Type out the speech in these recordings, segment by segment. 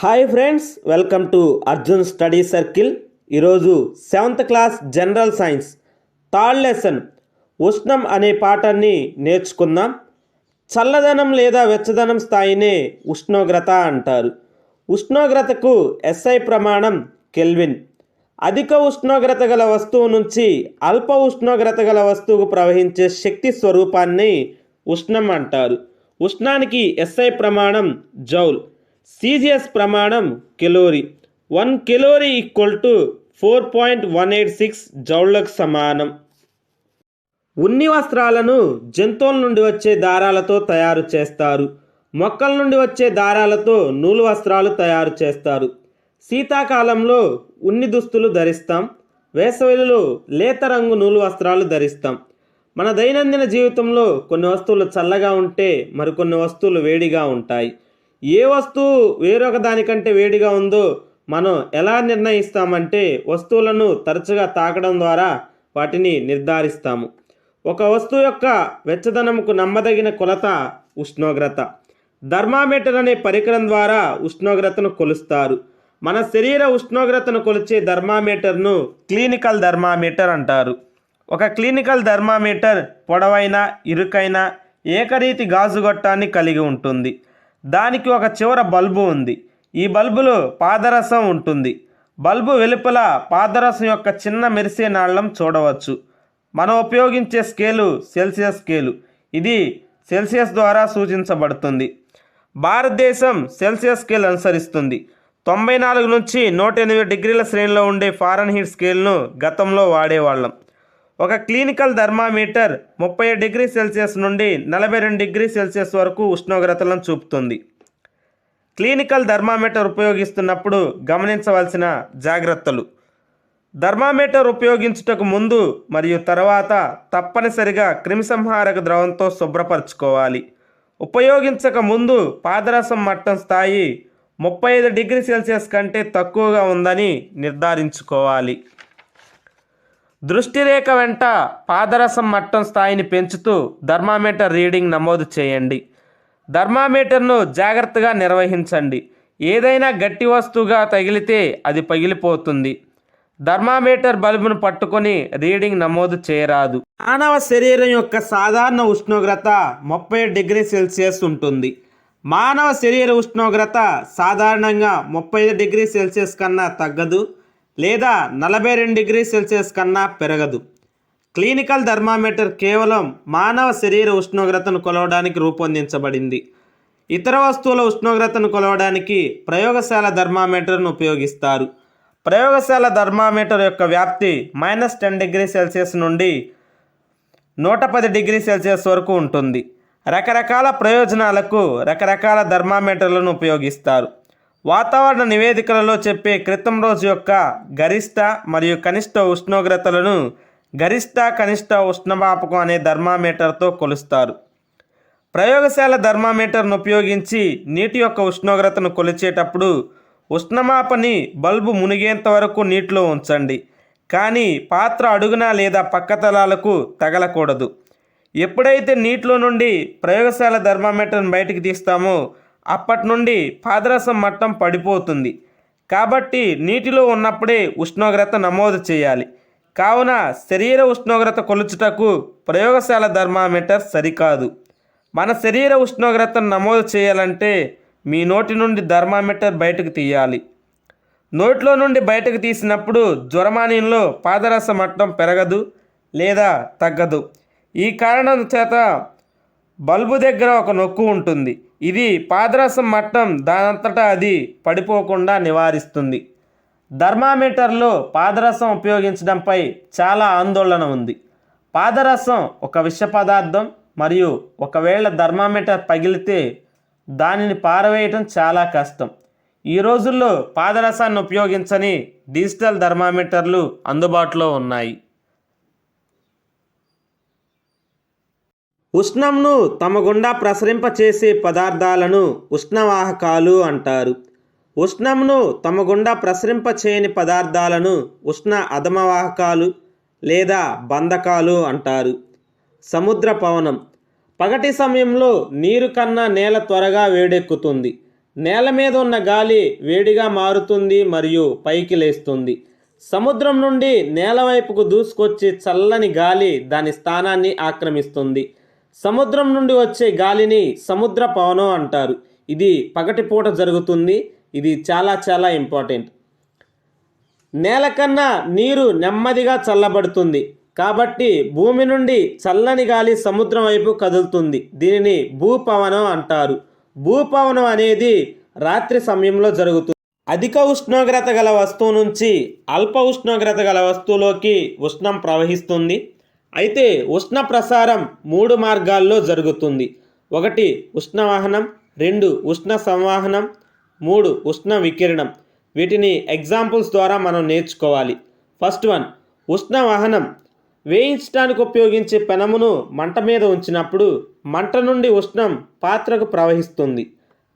Hi friends welcome to Arjun study circle. ఈరోజు seventh class general science third lesson ఉష్ణం అనే పాఠాన్ని నేర్చుకుందాం. చల్లదనం లేదా వెచ్చదనం స్థాయినే ఉష్ణోగ్రత అంటారు. ఉష్ణోగ్రతకు ఎస్ఐ ప్రమాణం కెల్విన్. అధిక ఉష్ణోగ్రత గల వస్తువు నుంచి అల్ప ఉష్ణోగ్రత గల వస్తువుకు ప్రవహించే శక్తి స్వరూపాన్ని ఉష్ణం అంటారు. ఉష్ణానికి ఎస్ఐ ప్రమాణం జౌల్. సిజిఎస్ ప్రమాణం calorie. One calorie equal to four point one eight six జౌళ్ళకు సమానం. ఉన్ని వస్త్రాలను జంతువుల నుండి వచ్చే దారాలతో తయారు చేస్తారు. మొక్కల నుండి వచ్చే దారాలతో నూలు వస్త్రాలు తయారు చేస్తారు. శీతాకాలంలో ఉన్ని దుస్తులు ధరిస్తాం. వేసవిలో లేత రంగు నూలు వస్త్రాలు ధరిస్తాం. మన దైనందిన జీవితంలో కొన్ని వస్తువులు చల్లగా ఉంటే మరికొన్ని వస్తువులు వేడిగా ఉంటాయి. ఏ వస్తువు వేరొక దానికంటే వేడిగా ఉందో మనం ఎలా నిర్ణయిస్తామంటే వస్తువులను తరచుగా తాకడం ద్వారా వాటిని నిర్ధారిస్తాము. ఒక వస్తువు యొక్క వెచ్చదనముకు నమ్మదగిన కొలత ఉష్ణోగ్రత. థర్మామీటర్ అనే పరికరం ద్వారా ఉష్ణోగ్రతను కొలుస్తారు. మన శరీర ఉష్ణోగ్రతను కొలిచే థర్మామీటర్ను క్లినికల్ థర్మామీటర్ అంటారు. ఒక క్లినికల్ థర్మామీటర్ పొడవైన ఇరుకైన ఏకరీతి గాజు గొట్టాన్ని కలిగి ఉంటుంది. దానికి ఒక చివర బల్బు ఉంది. ఈ బల్బులో పాదరసం ఉంటుంది. బల్బు వెలుపల పాదరసం యొక్క చిన్న మెరిసే నాళ్ళం చూడవచ్చు. మనం ఉపయోగించే స్కేలు సెల్సియస్ స్కేలు. ఇది సెల్సియస్ ద్వారా సూచించబడుతుంది. భారతదేశం సెల్సియస్ స్కేల్ అనుసరిస్తుంది. తొంభై నాలుగు నుంచి నూట ఎనిమిది డిగ్రీల శ్రేణిలో ఉండే ఫారెన్హీట్ స్కేల్ను గతంలో వాడేవాళ్ళం. ఒక క్లినికల్ థర్మామీటర్ ముప్పై డిగ్రీ సెల్సియస్ నుండి నలభై రెండు డిగ్రీ సెల్సియస్ వరకు ఉష్ణోగ్రతలను చూపుతుంది. క్లినికల్ థర్మామీటర్ ఉపయోగిస్తున్నప్పుడు గమనించవలసిన జాగ్రత్తలు. థర్మామీటర్ ఉపయోగించుటకు ముందు మరియు తర్వాత తప్పనిసరిగా క్రిమిసంహారక ద్రవంతో శుభ్రపరచుకోవాలి. ఉపయోగించక ముందు పాదరసం మట్టం స్థాయి ముప్పై ఐదు డిగ్రీ సెల్సియస్ కంటే తక్కువగా ఉందని నిర్ధారించుకోవాలి. దృష్టిరేఖ వెంట పాదరసం మట్టం స్థాయిని పెంచుతూ థర్మామీటర్ రీడింగ్ నమోదు చేయండి. థర్మామీటర్ను జాగ్రత్తగా నిర్వహించండి. ఏదైనా గట్టి వస్తువుగా తగిలితే అది పగిలిపోతుంది. థర్మామీటర్ బల్బును పట్టుకొని రీడింగ్ నమోదు చేయరాదు. మానవ శరీరం యొక్క సాధారణ ఉష్ణోగ్రత ముప్పై డిగ్రీ సెల్సియస్ ఉంటుంది. మానవ శరీర ఉష్ణోగ్రత సాధారణంగా ముప్పై ఐదు డిగ్రీ సెల్సియస్ కన్నా తగ్గదు. లేదా నలభై రెండు డిగ్రీ సెల్సియస్ కన్నా పెరగదు. క్లినికల్ థర్మామీటర్ కేవలం మానవ శరీర ఉష్ణోగ్రతను కొలవడానికి రూపొందించబడింది. ఇతర వస్తువుల ఉష్ణోగ్రతను కొలవడానికి ప్రయోగశాల థర్మామీటర్ను ఉపయోగిస్తారు. ప్రయోగశాల థర్మామీటర్ యొక్క వ్యాప్తి మైనస్ టెన్ డిగ్రీ సెల్సియస్ నుండి నూట పది డిగ్రీ సెల్సియస్ వరకు ఉంటుంది. రకరకాల ప్రయోజనాలకు రకరకాల థర్మామీటర్లను ఉపయోగిస్తారు. వాతావరణ నివేదికలలో చెప్పే క్రితం రోజు యొక్క గరిష్ట మరియు కనిష్ట ఉష్ణోగ్రతలను గరిష్ట కనిష్ట ఉష్ణమాపకం అనే థర్మామీటర్తో కొలుస్తారు. ప్రయోగశాల థర్మామీటర్ను ఉపయోగించి నీటి యొక్క ఉష్ణోగ్రతను కొలిచేటప్పుడు ఉష్ణమాపని బల్బు మునిగేంత వరకు నీటిలో ఉంచండి. కానీ పాత్ర అడుగున లేదా పక్కతలాలకు తగలకూడదు. ఎప్పుడైతే నీటిలో నుండి ప్రయోగశాల థర్మామీటర్ని బయటికి తీస్తామో అప్పటి నుండి పాదరసం మట్టం పడిపోతుంది. కాబట్టి నీటిలో ఉన్నప్పుడే ఉష్ణోగ్రత నమోదు చేయాలి. కావున శరీర ఉష్ణోగ్రత కొలుచుటకు ప్రయోగశాల థర్మామీటర్ సరికాదు. మన శరీర ఉష్ణోగ్రతను నమోదు చేయాలంటే మీ నోటి నుండి థర్మామీటర్ బయటకు తీయాలి. నోట్లో నుండి బయటకు తీసినప్పుడు జ్వరమానంలో పాదరస మట్టం పెరగదు లేదా తగ్గదు. ఈ కారణం చేత బల్బు దగ్గర ఒక నొక్కు ఉంటుంది. ఇది పాదరసం మట్టం దానంతటా అది పడిపోకుండా నివారిస్తుంది. ధర్మామీటర్లో పాదరసం ఉపయోగించడంపై చాలా ఆందోళన ఉంది. పాదరసం ఒక విష పదార్థం మరియు ఒకవేళ ధర్మామీటర్ పగిలితే దానిని పారవేయటం చాలా కష్టం. ఈ రోజుల్లో పాదరసాన్ని ఉపయోగించని డిజిటల్ థర్మామీటర్లు అందుబాటులో ఉన్నాయి. ఉష్ణంను తమ గుండా ప్రసరింపచేసే పదార్థాలను ఉష్ణవాహకాలు అంటారు. ఉష్ణంను తమ గుండా ప్రసరింపచేయని పదార్థాలను ఉష్ణ అధమవాహకాలు లేదా బంధకాలు అంటారు. సముద్ర పవనం. పగటి సమయంలో నీరు కన్నా నేల త్వరగా వేడెక్కుతుంది. నేల మీద ఉన్న గాలి వేడిగా మారుతుంది మరియు పైకి లేస్తుంది. సముద్రం నుండి నేల వైపుకు దూసుకొచ్చే చల్లని గాలి దాని స్థానాన్ని ఆక్రమిస్తుంది. సముద్రం నుండి వచ్చే గాలిని సముద్ర పవనం అంటారు. ఇది పగటిపూట జరుగుతుంది. ఇది చాలా చాలా ఇంపార్టెంట్. నేల కన్నా నీరు నెమ్మదిగా చల్లబడుతుంది. కాబట్టి భూమి నుండి చల్లని గాలి సముద్రం వైపు కదులుతుంది. దీనిని భూపవనం అంటారు. భూపవనం అనేది రాత్రి సమయంలో జరుగుతుంది. అధిక ఉష్ణోగ్రత గల వస్తువు నుంచి అల్ప ఉష్ణోగ్రత గల వస్తువులోకి ఉష్ణం ప్రవహిస్తుంది. అయితే ఉష్ణ ప్రసారం మూడు మార్గాల్లో జరుగుతుంది. ఒకటి ఉష్ణవాహనం రెండు ఉష్ణ సంవాహనం మూడు ఉష్ణ వికిరణం. వీటిని ఎగ్జాంపుల్స్ ద్వారా మనం నేర్చుకోవాలి. ఫస్ట్ వన్ ఉష్ణవాహనం వేయించడానికి ఉపయోగించే పెనమును మంట మీద ఉంచినప్పుడు మంట నుండి ఉష్ణం పాత్రకు ప్రవహిస్తుంది.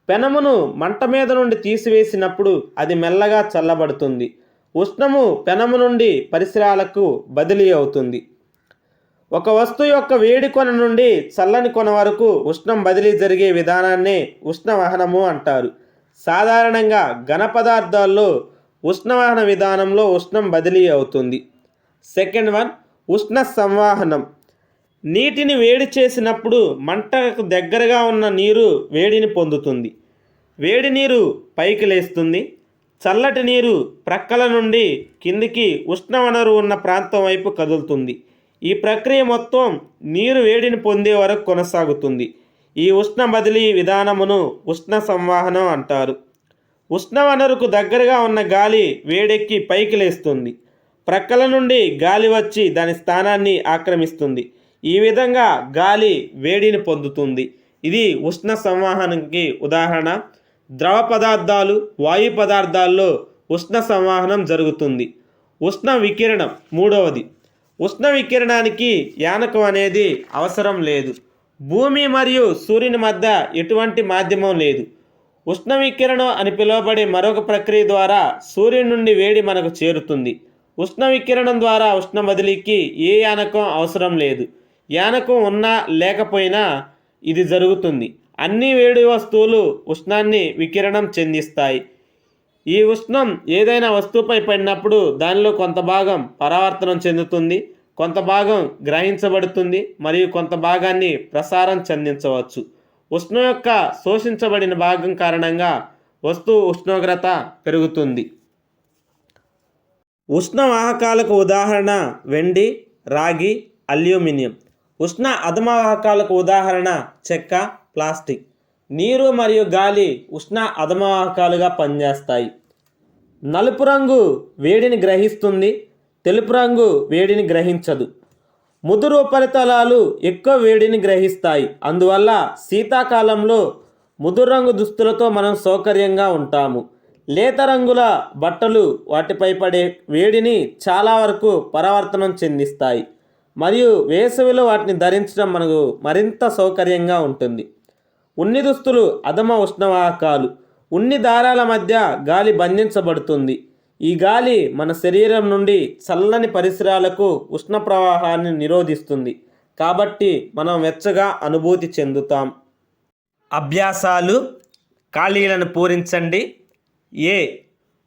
పెనమును మంట మీద నుండి తీసివేసినప్పుడు అది మెల్లగా చల్లబడుతుంది. ఉష్ణము పెనము నుండి పరిసరాలకు బదిలీ అవుతుంది. ఒక వస్తువు యొక్క వేడి కొన నుండి చల్లని కొన వరకు ఉష్ణం బదిలీ జరిగే విధానాన్ని ఉష్ణవహనము అంటారు. సాధారణంగా ఘన పదార్థాల్లో ఉష్ణవహన విధానంలో ఉష్ణం బదిలీ అవుతుంది. సెకండ్ వన్ ఉష్ణ సంవాహనం. నీటిని వేడి చేసినప్పుడు మంటకు దగ్గరగా ఉన్న నీరు వేడిని పొందుతుంది. వేడి నీరు పైకి లేస్తుంది. చల్లటి నీరు ప్రక్కల నుండి కిందికి ఉష్ణ వనరు ఉన్న ప్రాంతం వైపు కదులుతుంది. ఈ ప్రక్రియ మొత్తం నీరు వేడిని పొందే వరకు కొనసాగుతుంది. ఈ ఉష్ణ బదిలీ విధానమును ఉష్ణ సంవాహనం అంటారు. ఉష్ణ వనరుకు దగ్గరగా ఉన్న గాలి వేడెక్కి పైకి లేస్తుంది. ప్రక్కల నుండి గాలి వచ్చి దాని స్థానాన్ని ఆక్రమిస్తుంది. ఈ విధంగా గాలి వేడిని పొందుతుంది. ఇది ఉష్ణ సంవాహనానికి ఉదాహరణ. ద్రవ పదార్థాలు వాయు పదార్థాల్లో ఉష్ణ సంవాహనం జరుగుతుంది. ఉష్ణ వికిరణం మూడవది. ఉష్ణ వికిరణానికి యానకం అనేది అవసరం లేదు. భూమి మరియు సూర్యుని మధ్య ఎటువంటి మాధ్యమం లేదు. ఉష్ణ వికిరణం అని పిలువబడే మరొక ప్రక్రియ ద్వారా సూర్యుని నుండి వేడి మనకు చేరుతుంది. ఉష్ణ వికిరణం ద్వారా ఉష్ణ బదిలీకి ఏ యానకం అవసరం లేదు. యానకం ఉన్నా లేకపోయినా ఇది జరుగుతుంది. అన్ని వేడి వస్తువులు ఉష్ణాన్ని వికిరణం చెందిస్తాయి. ఈ ఉష్ణం ఏదైనా వస్తువుపై పడినప్పుడు దానిలో కొంత భాగం పరావర్తనం చెందుతుంది కొంత భాగం గ్రహించబడుతుంది మరియు కొంత భాగాన్ని ప్రసారం చెందించవచ్చు. ఉష్ణం యొక్క శోషించబడిన భాగం కారణంగా వస్తువు ఉష్ణోగ్రత పెరుగుతుంది. ఉష్ణవాహకాలకు ఉదాహరణ వెండి రాగి అల్యూమినియం. ఉష్ణ అధమవాహకాలకు ఉదాహరణ చెక్క ప్లాస్టిక్. నీరు మరియు గాలి ఉష్ణ అధమవాహకాలుగా పనిచేస్తాయి. నలుపు రంగు వేడిని గ్రహిస్తుంది తెలుపు రంగు వేడిని గ్రహించదు. ముదురు ఉపరితలాలు ఎక్కువ వేడిని గ్రహిస్తాయి. అందువల్ల శీతాకాలంలో ముదురు రంగు దుస్తులతో మనం సౌకర్యంగా ఉంటాము. లేత రంగుల బట్టలు వాటిపై పడే వేడిని చాలా వరకు పరావర్తనం చెందిస్తాయి. మరియు వేసవిలో వాటిని ధరించడం మనకు మరింత సౌకర్యంగా ఉంటుంది. ఉన్ని దుస్తులు అధమ ఉష్ణవాహకాలు ఉన్ని దారాల మధ్య గాలి బంధించబడుతుంది. ఈ గాలి మన శరీరం నుండి చల్లని పరిసరాలకు ఉష్ణ ప్రవాహాన్ని నిరోధిస్తుంది. కాబట్టి మనం వెచ్చగా అనుభూతి చెందుతాం. అభ్యాసాలు ఖాళీలను పూరించండి. ఏ.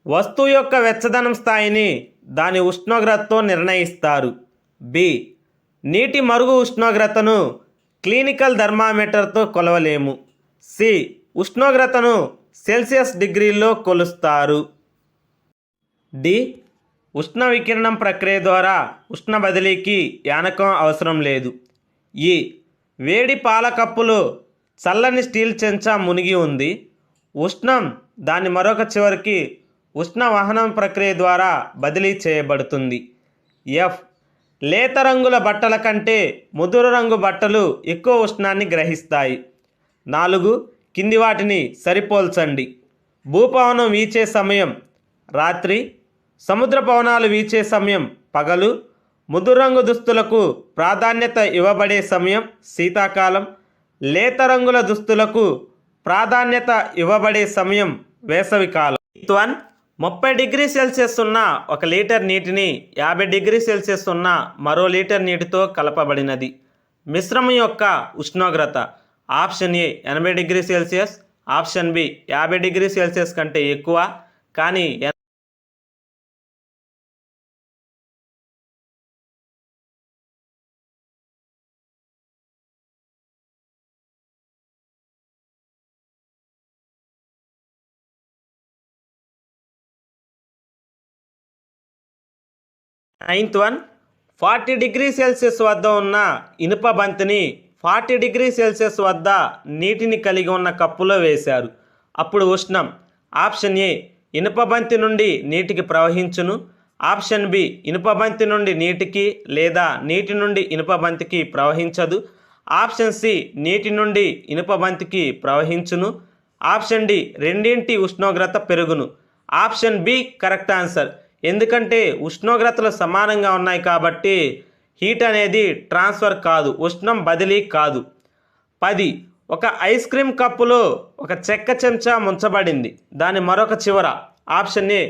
వస్తువు యొక్క వెచ్చదనం స్థాయిని దాని ఉష్ణోగ్రతతో నిర్ణయిస్తారు. బి. నీటి మరుగు ఉష్ణోగ్రతను క్లినికల్ థర్మామీటర్తో కొలవలేము. సి. ఉష్ణోగ్రతను సెల్సియస్ డిగ్రీల్లో కొలుస్తారు. డి. ఉష్ణ వికిరణం ప్రక్రియ ద్వారా ఉష్ణ బదిలీకి యానకం అవసరం లేదు. ఈ వేడి పాల కప్పులు చల్లని స్టీల్ చెంచా మునిగి ఉంది. ఉష్ణం దాని మరొక చివరికి ఉష్ణ వాహనం ప్రక్రియ ద్వారా బదిలీ చేయబడుతుంది. ఎఫ్. లేత రంగుల బట్టల కంటే ముదురు రంగు బట్టలు ఎక్కువ ఉష్ణాన్ని గ్రహిస్తాయి. నాలుగు. కింది వాటిని సరిపోల్చండి. భూపవనం వీచే సమయం రాత్రి సముద్ర పవనాలు వీచే సమయం పగలు ముదురంగు దుస్తులకు ప్రాధాన్యత ఇవ్వబడే సమయం శీతాకాలం లేత రంగుల దుస్తులకు ప్రాధాన్యత ఇవ్వబడే సమయం వేసవికాలం వన్ ముప్పై డిగ్రీ సెల్సియస్ ఉన్న ఒక లీటర్ నీటిని యాభై డిగ్రీ సెల్సియస్ ఉన్న మరో లీటర్ నీటితో కలపబడినది. మిశ్రమం యొక్క ఉష్ణోగ్రత ఆప్షన్ ఏ ఎనభై డిగ్రీ సెల్సియస్ ఆప్షన్ బి యాభై డిగ్రీ సెల్సియస్ కంటే ఎక్కువ కానీ ఎన్- ninth one forty degree Celsius వద్ద ఉన్న ఇనుప బంతిని ఫార్టీ డిగ్రీ సెల్సియస్ వద్ద నీటిని కలిగి ఉన్న కప్పులో వేశారు. అప్పుడు ఉష్ణం ఆప్షన్ ఏ ఇనుప బంతి నుండి నీటికి ప్రవహించును. ఆప్షన్ బి ఇనుప బంతి నుండి నీటికి లేదా నీటి నుండి ఇనుపబంతికి ప్రవహించదు. ఆప్షన్ సి నీటి నుండి ఇనుపబంతికి ప్రవహించును. ఆప్షన్ డి రెండింటి ఉష్ణోగ్రత పెరుగును. Option B correct answer. ఎందుకంటే ఉష్ణోగ్రతలు సమానంగా ఉన్నాయి కాబట్టి హీట్ అనేది ట్రాన్స్ఫర్ కాదు ఉష్ణం బదిలీ కాదు. పది ఒక ఐస్ క్రీమ్ కప్పులో ఒక చెక్క చెంచా ముంచబడింది. దాని మరొక చివర ఆప్షన్ ఏ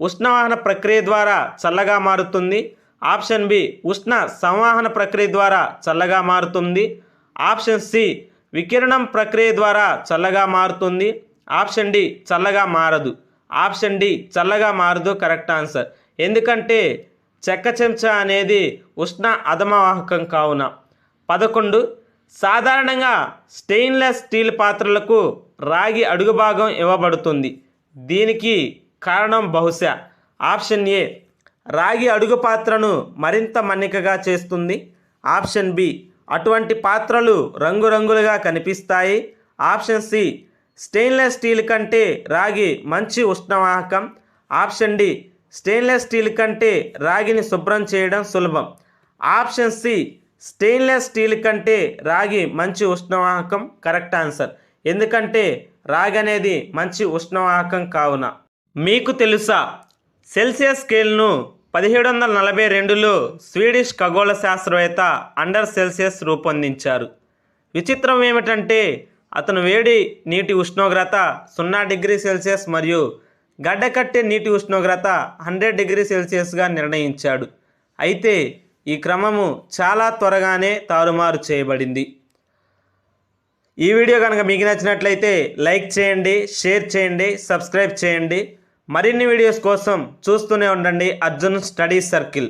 ఉష్ణవాహన ప్రక్రియ ద్వారా చల్లగా మారుతుంది. ఆప్షన్ బి ఉష్ణ సంవాహన ప్రక్రియ ద్వారా చల్లగా మారుతుంది. ఆప్షన్ సి వికిరణం ప్రక్రియ ద్వారా చల్లగా మారుతుంది. ఆప్షన్ డి చల్లగా మారదు. ఆప్షన్ డి చల్లగా మారదు కరెక్ట్ ఆన్సర్. ఎందుకంటే చెక్క చెంచా అనేది ఉష్ణ అధమవాహకం కావున. పదకొండు సాధారణంగా స్టెయిన్లెస్ స్టీల్ పాత్రలకు రాగి అడుగు భాగం ఇవ్వబడుతుంది. దీనికి కారణం బహుశా ఆప్షన్ ఏ రాగి అడుగు పాత్రను మరింత మన్నికగా చేస్తుంది. ఆప్షన్ బి అటువంటి పాత్రలు రంగురంగులుగా కనిపిస్తాయి. ఆప్షన్ సి స్టెయిన్లెస్ స్టీల్ కంటే రాగి మంచి ఉష్ణవాహకం. ఆప్షన్ డి స్టెయిన్లెస్ స్టీల్ కంటే రాగిని శుభ్రం చేయడం సులభం. ఆప్షన్ సి స్టెయిన్లెస్ స్టీల్ కంటే రాగి మంచి ఉష్ణవాహకం. Correct answer. ఎందుకంటే రాగి అనేది మంచి ఉష్ణవాహకం కావున. మీకు తెలుసా సెల్సియస్ స్కేల్ను పదిహేడు వందల నలభై రెండులో స్వీడిష్ ఖగోళ శాస్త్రవేత్త అండర్ సెల్సియస్ రూపొందించారు. విచిత్రం ఏమిటంటే అతను వేడి నీటి ఉష్ణోగ్రత సున్నా డిగ్రీ సెల్సియస్ మరియు గడ్డకట్టే నీటి ఉష్ణోగ్రత హండ్రెడ్ డిగ్రీ సెల్సియస్గా నిర్ణయించాడు. అయితే ఈ క్రమము చాలా త్వరగానే తారుమారు చేయబడింది. ఈ వీడియో కనుక మీకు నచ్చినట్లయితే లైక్ చేయండి షేర్ చేయండి సబ్స్క్రైబ్ చేయండి. మరిన్ని వీడియోస్ కోసం చూస్తూనే ఉండండి అర్జున్ స్టడీ సర్కిల్.